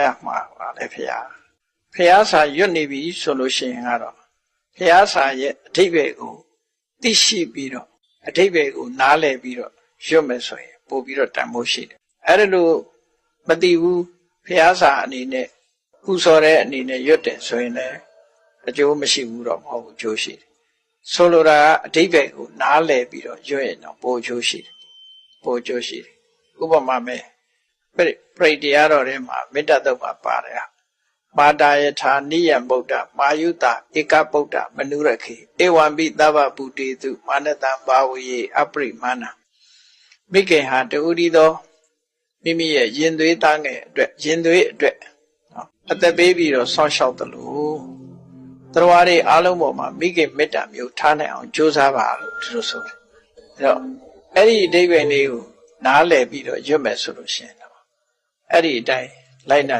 ရမှာပါလေဖရာဖရာစာရွတ်နေပြီဆိုလို့ရှိရင်ကတော့ဖရာစာရဲ့အဓိပ္ပာယ်ကိုသိရှိပြီးတော့အဓိပ္ပာယ်ကိုနားလည်ပြီးတော့ရွတ်မယ်ဆိုရင်ပို့ပြီးတော့တန်ဖိုးရှိတယ်အဲ့ဒါလို့မသိဘူးဖရာစာအနေနဲ့ပူဇော်တဲ့အနေနဲ့ရွတ်တယ်ဆိုရင်လည်းအကျိုးမရှိဘူးတော့မဟုတ်ဘူးအကျိုးရှိတယ်ဆိုလိုတာကအဓိပ္ပာယ်ကိုနားလည်ပြီးတော့ရွတ်ရင်တော့ပိုအကျိုးရှိတယ်ပိုအကျိုးရှိတယ်ဥပမာမဲ့ ပရိပရိတရားတော်ထဲမှာမေတ္တာတုတ်မှာပါတယ်ဟာမာတာယထာနိယံဗုဒ္ဓမာယုတာဧကဗုဒ္ဓမနုရခေဧဝံပိသဗ္ဗဗုတေတုမာနတံဘာဝေယအပရိမာဏမိကေဟာတူရီသောမိမိရဲ့ရင်သွေးသားငယ်အတွက်ရင်သွေးအတွက်နော်အသက်ပေးပြီးတော့ဆောင်းလျှောက်တယ်လို့တရားတွေအားလုံးပေါ်မှာမိကေမေတ္တာမျိုးထားနိုင်အောင်ကြိုးစားပါလို့သူတို့ဆိုတယ်အဲ့တော့အဲ့ဒီအဓိပ္ပာယ်လေးကိုနားလည်ပြီးတော့ရွတ်မယ်ဆိုလို့ရှိရင်တော့ အဲ့ဒီအတိုင်းလိုက်နာ